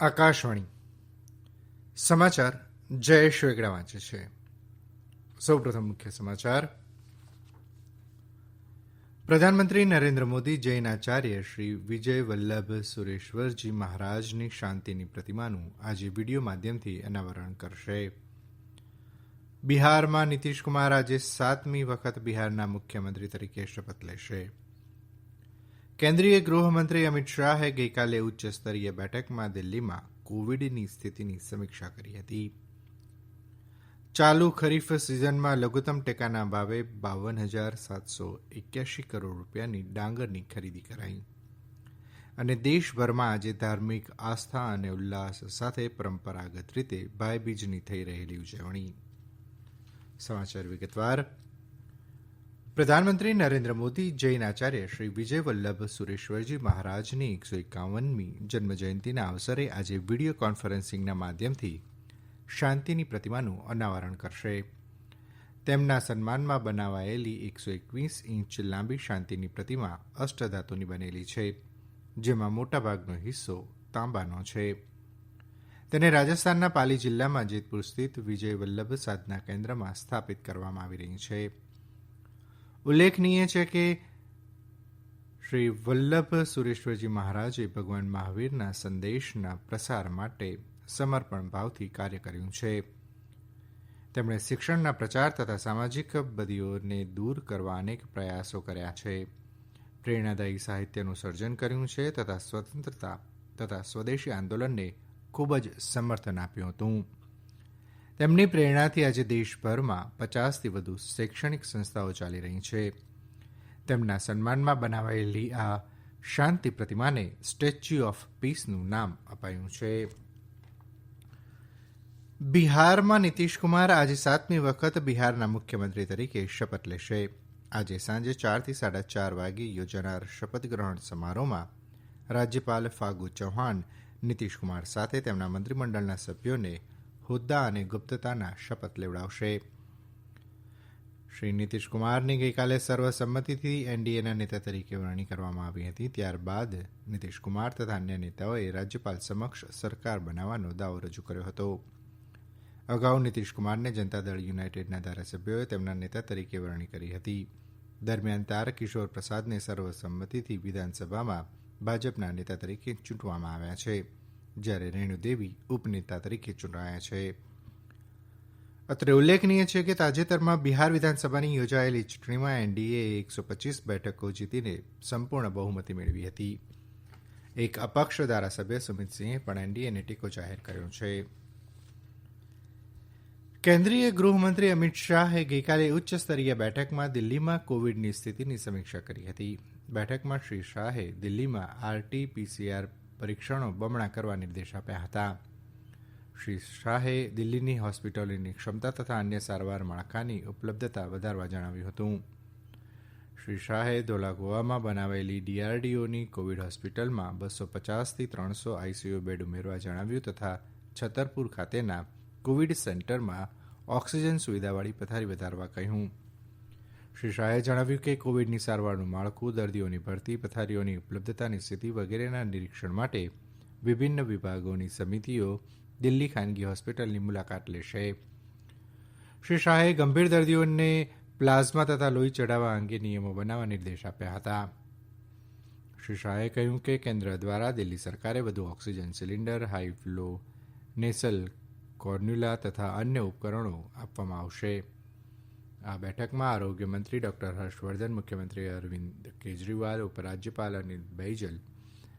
આકાશવાણી. સમાચાર જયેશ વેગડા વાંચે છે. સૌપ્રથમ મુખ્ય સમાચાર. પ્રધાનમંત્રી નરેન્દ્ર મોદી જૈન આચાર્ય શ્રી વિજય વલ્લભ સુરેશ્વરજી મહારાજની શાંતિની પ્રતિમાનું આજે વીડિયો માધ્યમથી અનાવરણ કરશે. બિહારમાં નીતિશકુમાર આજે સાતમી વખત બિહારના મુખ્યમંત્રી તરીકે શપથ લેશે. કેન્દ્રીય ગૃહમંત્રી અમિત શાહે ગઈકાલે ઉચ્ચસ્તરીય બેઠકમાં દિલ્હીમાં કોવિડની સ્થિતિની સમીક્ષા કરી હતી. ચાલુ ખરીફ સિઝનમાં લઘુત્તમ ટેકાના ભાવે બાવન હજાર સાતસો એક્યાસી કરોડ રૂપિયાની ડાંગરની ખરીદી કરાઈ. અને દેશભરમાં આજે ધાર્મિક આસ્થા અને ઉલ્લાસ સાથે પરંપરાગત રીતે ભાઈબીજની થઈ રહેલી ઉજવણી. સમાચાર વિગતવાર પ્રધાનમંત્રી નરેન્દ્ર મોદી જૈન આચાર્ય શ્રી વિજય વલ્લભ સુરેશ્વરજી મહારાજની એકસો એકાવનમી જન્મજયંતિના અવસરે આજે વીડિયો કોન્ફરન્સિંગના માધ્યમથી શાંતિની પ્રતિમાનું અનાવરણ કરશે. તેમના સન્માનમાં બનાવાયેલી એકસો એકવીસ ઇંચ લાંબી શાંતિની પ્રતિમા અષ્ટધાતુની બનેલી છે, જેમાં મોટાભાગનો હિસ્સો તાંબાનો છે. તેને રાજસ્થાનના પાલી જિલ્લામાં જેતપુર સ્થિત વિજય વલ્લભ સાધના કેન્દ્રમાં સ્થાપિત કરવામાં આવી રહી છે. ઉલ્લેખનીય છે કે શ્રી વલ્લભ સુરેશ્વરજી મહારાજે ભગવાન મહાવીરના સંદેશના પ્રસાર માટે સમર્પણ ભાવથી કાર્ય કર્યું છે. તેમણે શિક્ષણના પ્રચાર તથા સામાજિક બદીઓને દૂર કરવા અનેક પ્રયાસો કર્યા છે. પ્રેરણાદાયી સાહિત્યનું સર્જન કર્યું છે તથા સ્વતંત્રતા તથા સ્વદેશી આંદોલનને ખૂબ જ સમર્થન આપ્યું હતું. તેમની પ્રેરણાથી આજે દેશભરમાં પચાસથી વધુ શૈક્ષણિક સંસ્થાઓ ચાલી રહી છે. તેમના સન્માનમાં બનાવાયેલી આ શાંતિ પ્રતિમાને સ્ટેચ્યુ ઓફ પીસનું નામ અપાયું છે. બિહારમાં નીતિશકુમાર આજે સાતમી વખત બિહારના મુખ્યમંત્રી તરીકે શપથ લેશે. આજે સાંજે ચારથી સાડા ચાર વાગે યોજાનાર શપથ ગ્રહણ સમારોહમાં રાજ્યપાલ ફાગુ ચૌહાણ, નીતિશકુમાર સાથે તેમના મંત્રીમંડળના સભ્યોને હોદ્દા અને ગુપ્તતાના શપથ લેવડાવશે. શ્રી નીતિશકુમારની ગઈકાલે સર્વસંમતિથી એનડીએના નેતા તરીકે વરણી કરવામાં આવી હતી. ત્યારબાદ નીતિશકુમાર તથા અન્ય નેતાઓએ રાજ્યપાલ સમક્ષ સરકાર બનાવવાનો દાવો રજૂ કર્યો હતો. અગાઉ નીતિશકુમારને જનતાદળ યુનાઇટેડના ધારાસભ્યોએ તેમના નેતા તરીકે વરણી કરી હતી. દરમિયાન તારકિશોર પ્રસાદને સર્વસંમતિથી વિધાનસભામાં ભાજપના નેતા તરીકે ચૂંટવામાં આવ્યા છે. જ્યારે રેણુદેવી ઉપનેતા તરીકે ચૂંટાયા છે. અત્રે ઉલ્લેખનીય છે કે તાજેતરમાં બિહાર વિધાનસભાની યોજાયેલી ચૂંટણીમાં એનડીએ એકસો પચીસ બેઠકો જીતીને સંપૂર્ણ બહુમતી મેળવી હતી. એક અપક્ષ ધારાસભ્ય સુમિતસિંહે પણ એનડીએને ટેકો જાહેર કર્યો છે. કેન્દ્રીય ગૃહમંત્રી અમિત શાહે ગઈકાલે ઉચ્ચ સ્તરીય બેઠકમાં દિલ્હીમાં કોવિડની સ્થિતિની સમીક્ષા કરી હતી. બેઠકમાં શ્રી શાહે દિલ્હીમાં આરટી પીસીઆર પરીક્ષણો બમણા કરવા નિર્દેશ આપ્યા હતા. શ્રી શાહે દિલ્હીની હોસ્પિટલોની ક્ષમતા તથા અન્ય સારવાર માળખાની ઉપલબ્ધતા વધારવા જણાવ્યું હતું. શ્રી શાહે ધોલાગોવામાં બનાવેલી ડીઆરડીઓની કોવિડ હોસ્પિટલમાં બસો પચાસથી ત્રણસો આઈસીયુ બેડ ઉમેરવા જણાવ્યું તથા છતરપુર ખાતેના કોવિડ સેન્ટરમાં ઓક્સિજન સુવિધાવાળી પથારી વધારવા કહ્યું. શ્રી શાહે જણાવ્યું કે કોવિડની સારવારનું માળખું, દર્દીઓની ભરતી, પથારીઓની ઉપલબ્ધતાની સ્થિતિ વગેરેના નિરીક્ષણ માટે વિભિન્ન વિભાગોની સમિતિઓ દિલ્હી ખાનગી હોસ્પિટલની મુલાકાત લેશે. શ્રી શાહે ગંભીર દર્દીઓને પ્લાઝમા તથા લોહી ચઢાવવા અંગે નિયમો બનાવવા નિર્દેશ આપ્યા હતા. શ્રી શાહે કહ્યું કે કેન્દ્ર દ્વારા દિલ્હી સરકારે વધુ oxygen cylinder, high flow, nasal cannula તથા અન્ય ઉપકરણો આપવામાં આવશે. આ બેઠકમાં આરોગ્ય મંત્રી ડોક્ટર હર્ષવર્ધન, મુખ્યમંત્રી અરવિંદ કેજરીવાલ, ઉપરાજ્યપાલ અનિલ બૈજલ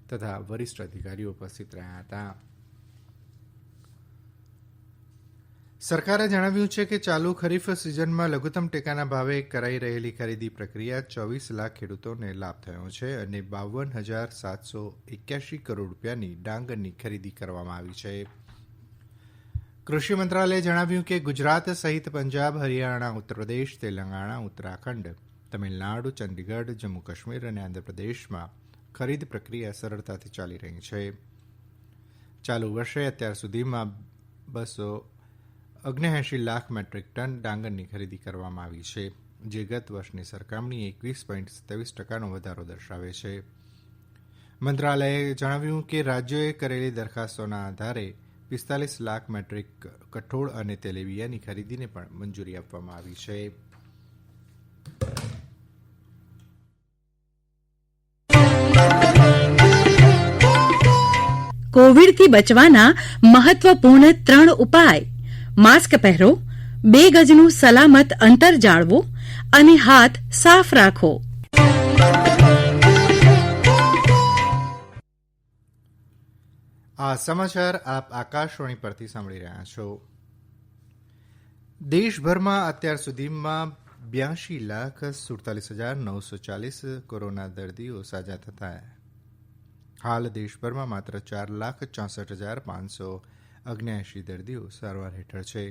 તથા વરિષ્ઠ અધિકારીઓ ઉપસ્થિત રહ્યા હતા. સરકારે જણાવ્યું છે કે ચાલુ ખરીફ સિઝનમાં લઘુત્તમ ટેકાના ભાવે કરાઈ રહેલી ખરીદી પ્રક્રિયા ચોવીસ લાખ ખેડૂતોને લાભ થયો છે અને બાવન હજાર સાતસો એક્યાસી કરોડ રૂપિયાની ડાંગરની ખરીદી કરવામાં આવી છે. કૃષિ મંત્રાલયે જણાવ્યું કે ગુજરાત સહિત પંજાબ, હરિયાણા, ઉત્તરપ્રદેશ, તેલંગાણા, ઉત્તરાખંડ, તમિલનાડુ, ચંદીગઢ જમ્મુ કાશ્મીર અને આંધ્રપ્રદેશમાં ખરીદ પ્રક્રિયા સરળતાથી ચાલી રહી છે. ચાલુ વર્ષે અત્યાર સુધીમાં બસો ઓગણએંશી લાખ મેટ્રિક ટન ડાંગરની ખરીદી કરવામાં આવી છે, જે ગત વર્ષની સરખામણીએ એકવીસ પોઈન્ટ સત્યાવીસ ટકાનો વધારો દર્શાવે છે. મંત્રાલયે જણાવ્યું કે રાજ્યોએ કરેલી દરખાસ્તોના આધારે પિસ્તાલીસ લાખ મેટ્રિક કઠોળ અને તેલીબિયાની ખરીદીને પણ મંજૂરી આપવામાં આવી છે. કોવિડથી બચવાના મહત્વપૂર્ણ ત્રણ ઉપાય. માસ્ક પહેરો, બે ગજનું સલામત અંતર જાળવો અને હાથ સાફ રાખો. આ સમાચાર આપ આકાશવાણી પરથી સાંભળી રહ્યા છો. દેશભરમાં અત્યાર સુધીમાં બ્યાસી લાખ સુડતાલીસ હજાર નવસો ચાલીસ કોરોના દર્દીઓ સાજા થતા હાલ દેશભરમાં માત્ર ચાર લાખ ચોસઠ હજાર પાંચસો અગ્યાએંશી દર્દીઓ સારવાર હેઠળ છે.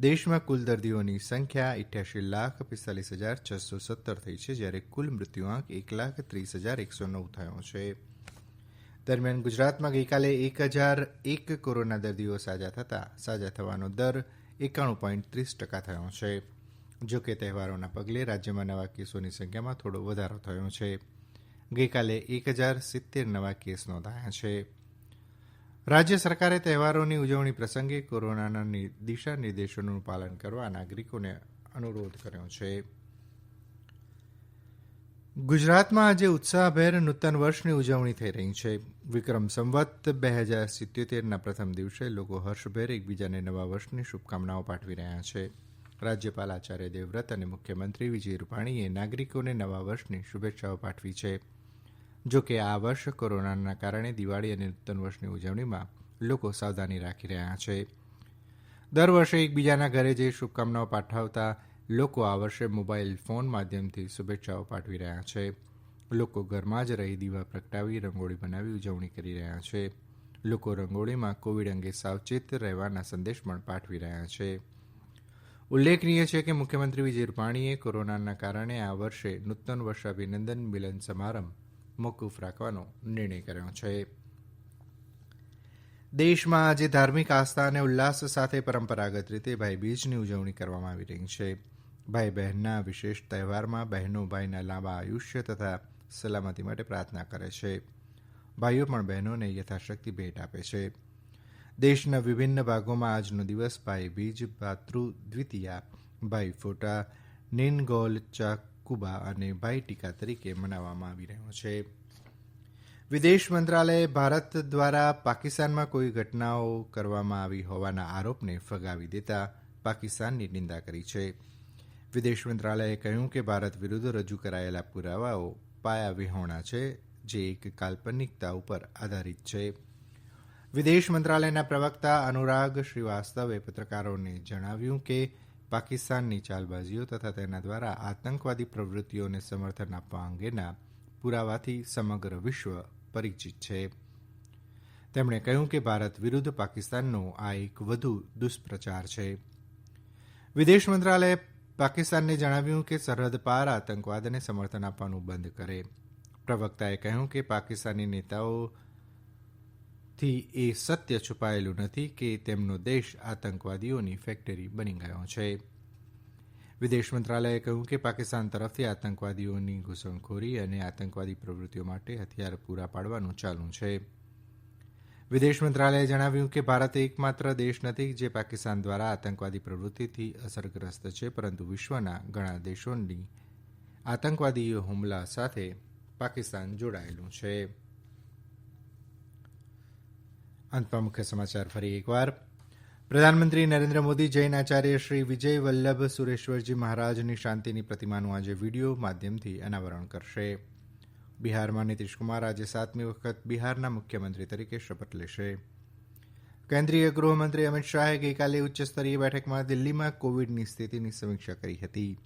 દેશમાં કુલ દર્દીઓની સંખ્યા ઇઠ્યાસી લાખ પિસ્તાલીસ હજાર છસો સત્તર થઈ છે, જ્યારે કુલ મૃત્યુઆંક એક લાખ ત્રીસ હજાર એકસો નવ થયો છે. દરમિયાન ગુજરાતમાં ગઈકાલે એક હજાર એક કોરોના દર્દીઓ સાજા થતાં, સાજા થવાનો દર એકાણું પોઈન્ટ ત્રીસ ટકા થયો છે. જો કે તહેવારોના પગલે રાજ્યમાં નવા કેસોની સંખ્યામાં થોડો વધારો થયો છે. ગઈકાલે એક હજાર સિત્તેર નવા કેસ નોંધાયા છે. રાજ્ય સરકારે તહેવારોની ઉજવણી પ્રસંગે કોરોનાના દિશા નિર્દેશોનું પાલન કરવા નાગરિકોને અનુરોધ કર્યો છે. ગુજરાતમાં આજે ઉત્સાહભેર નૂતન વર્ષની ઉજવણી થઈ રહી છે. વિક્રમ સંવત બે હજાર સિત્યોતેરના પ્રથમ દિવસે લોકો હર્ષભેર એકબીજાને નવા વર્ષની શુભકામનાઓ પાઠવી રહ્યા છે. રાજ્યપાલ આચાર્ય દેવવ્રત અને મુખ્યમંત્રી વિજય રૂપાણીએ નાગરિકોને નવા વર્ષની શુભેચ્છાઓ પાઠવી છે. જો કે આ વર્ષ કોરોનાના કારણે દિવાળી અને નૂતન વર્ષની ઉજવણીમાં લોકો સાવધાની રાખી રહ્યા છે. દર વર્ષે એકબીજાના ઘરે જઈ શુભકામનાઓ પાઠવતા લોકો આ વર્ષે મોબાઈલ ફોન માધ્યમથી શુભેચ્છાઓ પાઠવી રહ્યા છે. લોકો ઘરમાં જ રહી દીવા પ્રગટાવી રંગોળી બનાવી ઉજવણી કરી રહ્યા છે. લોકો રંગોળીમાં કોવિડ અંગે સાવચેત રહેવાના સંદેશ પણ પાઠવી રહ્યા છે. ઉલ્લેખનીય છે કે મુખ્યમંત્રી વિજય રૂપાણીએ કોરોનાના કારણે આ વર્ષે નૂતન વર્ષ અભિનંદન મિલન સમારંભ મોકૂફ રાખવાનો નિર્ણય કર્યો છે. દેશમાં આજે ધાર્મિક આસ્થા અને ઉલ્લાસ સાથે પરંપરાગત રીતે ભાઈબીજની ઉજવણી કરવામાં આવી રહી છે. ભાઈ બહેનના વિશેષ તહેવારમાં બહેનો ભાઈના લાંબા આયુષ્ય તથા સલામતી માટે પ્રાર્થના કરે છે. ભાઈઓ પણ બહેનોને યથાશક્તિ ભેટ આપે છે. દેશના વિભિન્ન ભાગોમાં આજનો દિવસ ભાઈ બીજ, ભાતૃ, દ્વિતીયા, ભાઈ ફોટા, નિનગોલ, ચાકુબા અને ભાઈ ટીકા તરીકે મનાવવામાં આવી રહ્યો છે. વિદેશ મંત્રાલયે ભારત દ્વારા પાકિસ્તાનમાં કોઈ ઘટનાઓ કરવામાં આવી હોવાના આરોપને ફગાવી દેતા પાકિસ્તાનની નિંદા કરી છે. વિદેશ મંત્રાલયે કહ્યું કે ભારત વિરુદ્ધ રજૂ કરાયેલા પુરાવાઓ પાયા વિહોણા છે, જે એક કાલ્પનિકતા ઉપર આધારિત છે. વિદેશ મંત્રાલયના પ્રવક્તા અનુરાગ શ્રીવાસ્તવે પત્રકારોને જણાવ્યું કે પાકિસ્તાનની ચાલબાજીઓ તથા તેના દ્વારા આતંકવાદી પ્રવૃત્તિઓને સમર્થન આપવા અંગેના પુરાવાથી સમગ્ર વિશ્વ પરિચિત છે. તેમણે કહ્યું કે ભારત વિરુદ્ધ પાકિસ્તાનનો આ એક વધુ દુષ્પ્રચાર છે. વિદેશ મંત્રાલયે પાકિસ્તાનને જણાવ્યું કે સરહદ પાર આતંકવાદને સમર્થન આપવાનું બંધ કરે. પ્રવક્તાએ કહ્યું કે પાકિસ્તાની નેતાઓથી એ સત્ય છુપાયેલું નથી કે તેમનો દેશ આતંકવાદીઓની ફેક્ટરી બની ગયો છે. વિદેશ મંત્રાલયે કહ્યું કે પાકિસ્તાન તરફથી આતંકવાદીઓની ઘૂસણખોરી અને આતંકવાદી પ્રવૃત્તિઓ માટે હથિયાર પૂરા પાડવાનું ચાલુ છે. વિદેશ મંત્રાલયે જણાવ્યું કે ભારત એકમાત્ર દેશ નથી જે પાકિસ્તાન દ્વારા આતંકવાદી પ્રવૃત્તિથી અસરગ્રસ્ત છે, પરંતુ વિશ્વના ઘણા દેશોની આતંકવાદી હુમલા સાથે પાકિસ્તાન જોડાયેલું છે. અંતમાં મુખ્ય સમાચાર ફરી એકવાર. પ્રધાનમંત્રી નરેન્દ્ર મોદી, જૈન આચાર્ય શ્રી વિજય વલ્લભ સુરેશ્વરજી મહારાજની શાંતિની પ્રતિમાનું આજે વીડિયો માધ્યમથી અનાવરણ કરશે. બિહારમાં નીતિશકુમાર આજે સાતમી વખત બિહારના મુખ્યમંત્રી તરીકે શપથ લેશે. કેન્દ્રીય ગૃહમંત્રી અમિત શાહે ગઈકાલે ઉચ્ચસ્તરીય બેઠકમાં દિલ્હીમાં કોવિડની સ્થિતિની સમીક્ષા કરી હતી.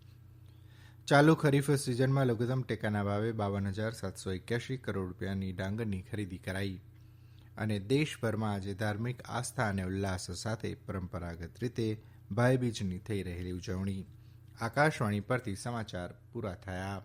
ચાલુ ખરીફ સિઝનમાં લઘુત્તમ ટેકાના ભાવે બાવન હજાર સાતસો એક્યાસી કરોડ રૂપિયાની ડાંગરની ખરીદી કરાઈ અને દેશભરમાં આજે ધાર્મિક આસ્થા અને ઉલ્લાસ સાથે પરંપરાગત રીતે ભાઈબીજની થઈ રહેલી ઉજવણી. આકાશવાણી પરથી સમાચાર પૂરા થયા.